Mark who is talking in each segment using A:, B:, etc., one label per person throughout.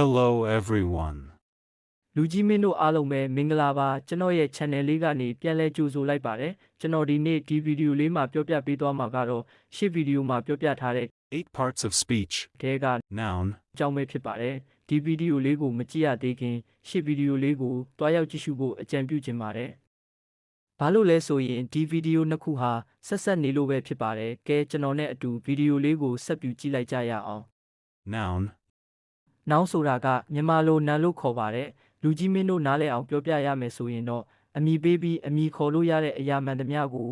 A: Hello everyone.
B: လူကြီးမင်းတို့အားလုံးပဲမင်္ဂလာပါကျွန်တော်ရဲ့ channel လေးကနေပြန်လဲကြိုဆိုလိုက်ပါတယ်ကျွန်တော်ဒီနေ့ဒီဗီဒီယိုလေးမှာပြောပြပေးသွားမှာကတော့ရှေ့ဗီဒီယိုမှာပြောပြထားတဲ့
A: Eight parts of speech.
B: တဲက
A: Noun.
B: အကြောင်းပဲဖြစ်ပါတယ်ဒီဗီဒီယိုလေးကိုမကြည့်ရသေးခင်ရှေ့ဗီဒီယိုလေးကိုတွားရောက်ကြည့်ရှုဖို့အကြံပြုချင်ပါတယ်ဘာလို့လဲဆိုရင်ဒီဗီဒီယိုနှစ်ခုဟာဆက်ဆက်နေလို့ပဲဖြစ်ပါတယ်ကဲကျွန်တော်နဲ့အတူဗီဒီယိုလေးကိုဆက်ပြကြည့်လိုက်ကြရအောင်
A: Noun.
B: နောက်ဆိုတာကမြန်မာလိုနန်လို့ခေါ်ပါတယ်လူကြီးမင်းတို့နားလည်အောင်ပြောပြရမယ်ဆိုရင်တော့အမိပေးပြီးအမိခေါ်လို့ရတဲ့အရာမှန်သမျှကို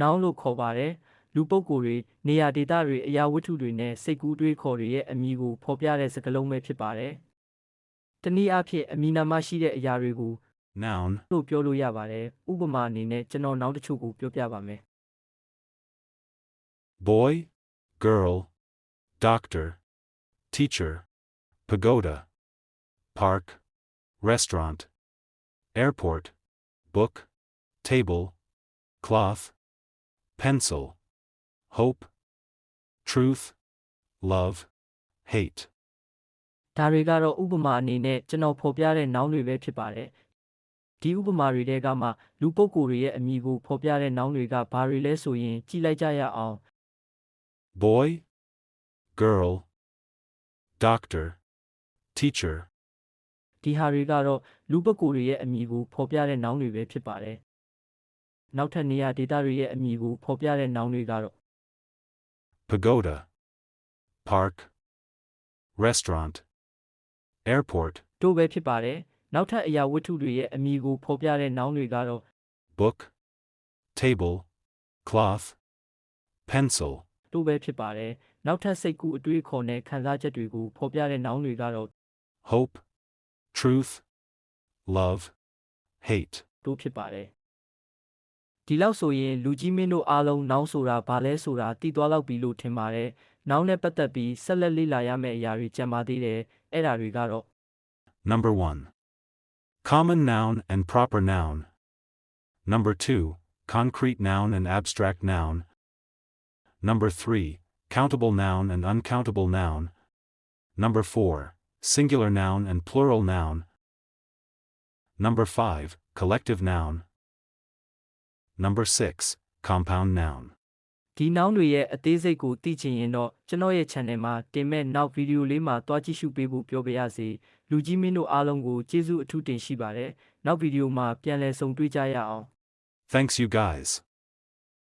B: နောင်းလို့ခေါ်ပါတယ်လူပုဂ္ဂိုလ်တွေနေရာဒေသတွေအရာဝတ္ထုတွေနဲ့စိတ်ကူးတွေးခေါ်တွေရဲ့အမိကိုဖော်ပြတဲ့စကားလုံးပဲဖြစ်ပါတယ်တနည်းအားဖြင့်အမိနာမရှိတဲ့အရာတွေကို
A: Noun.
B: လို့ပြောလို့ရပါတယ်ဥပမာအနေနဲ့ကျွန်တော်နောက်တစ်ချို့ကိုပြောပြပါမယ်
A: Boy. Girl. Doctor. Teacher. Pagoda. Park. Restaurant. Airport. Book. Table. Cloth. Pencil. Hope. Truth. Love. Hate.
B: ဒါတွေကတော့ဥပမာအနေနဲ့ကျွန်တော်ဖော်ပြတဲ့နောင်းတွေပဲဖြစ်ပါတယ်ဒီဥပမာတွေတဲကမှလူပုဂ္ဂိုလ်တွေရဲ့အမည်ကိုဖော်ပြတဲ့နောင်းတွေကဘာတွေလဲဆိုရင်ကြည့်လိုက်ကြရအောင်
A: Boy. Girl. Doctor. Teacher.
B: ဒီဟာတွေကတော့လူပုဂ္ဂိုလ်တွေရဲ့အမည်ကိုဖော်ပြတဲ့နောင်းတွေပဲဖြစ်ပါတယ်နောက်ထပ်နေရာဒေသတွေရဲ့အမည်ကိုဖော်ပြတဲ့နောင်းတွေကတော့
A: Pagoda. Park. Restaurant. Airport.
B: တို့ပဲဖြစ်ပါတယ်နောက်ထပ်အရာဝတ္ထုတွေရဲ့အမည်ကိုဖော်ပြတဲ့နောင်းတွေကတော့
A: Book. Table. Cloth. Pencil.
B: တို့ပဲဖြစ်ပါတယ်နောက်ထပ်စိတ်ကူးအတွေးအခေါ်နဲ့ခံစားချက်တွေကိုဖော်ပြတဲ့နောင်းတွေကတော့
A: Hope. Truth. Love. Hate.
B: တို့ဖြစ်ပါတယ်ဒီလောက်ဆိုရင်လူကြီးမင်းတို့အားလုံးနောင်းဆိုတာဘာလဲဆိုတာသိသွားလောက်ပြီလို့ထင်ပါတယ်နောင်းနဲ့ပတ်သက်ပြီးဆက်လက်လေ့လာရမယ့်အရာတွေကြံပါသေးတယ်အဲ့ဒါတွေကတော့
A: Number 1. Common noun and proper noun. Number 2. Concrete noun and abstract noun. Number 3. Countable noun and uncountable noun. Number 4. Singular noun and plural noun. Number 5. Collective noun. Number 6. Compound noun.
B: ဒီနောင်းတွေရဲ့အသေးစိတ်ကိုသိချင်ရင်တော့ကျွန်တော်ရဲ့ channel မှာတင်မဲ့နောက်ဗီဒီယိုလေးမှာတွားကြည့်ရှုပေးဖို့ပြောပါရစေလူကြီးမင်းတို့အားလုံးကိုကျေးဇူးအထူးတင်ရှိပါတယ်နောက်ဗီဒီယိုမှာပြန်လည်ဆုံတွေ့ကြရအောင်
A: Thanks, you guys.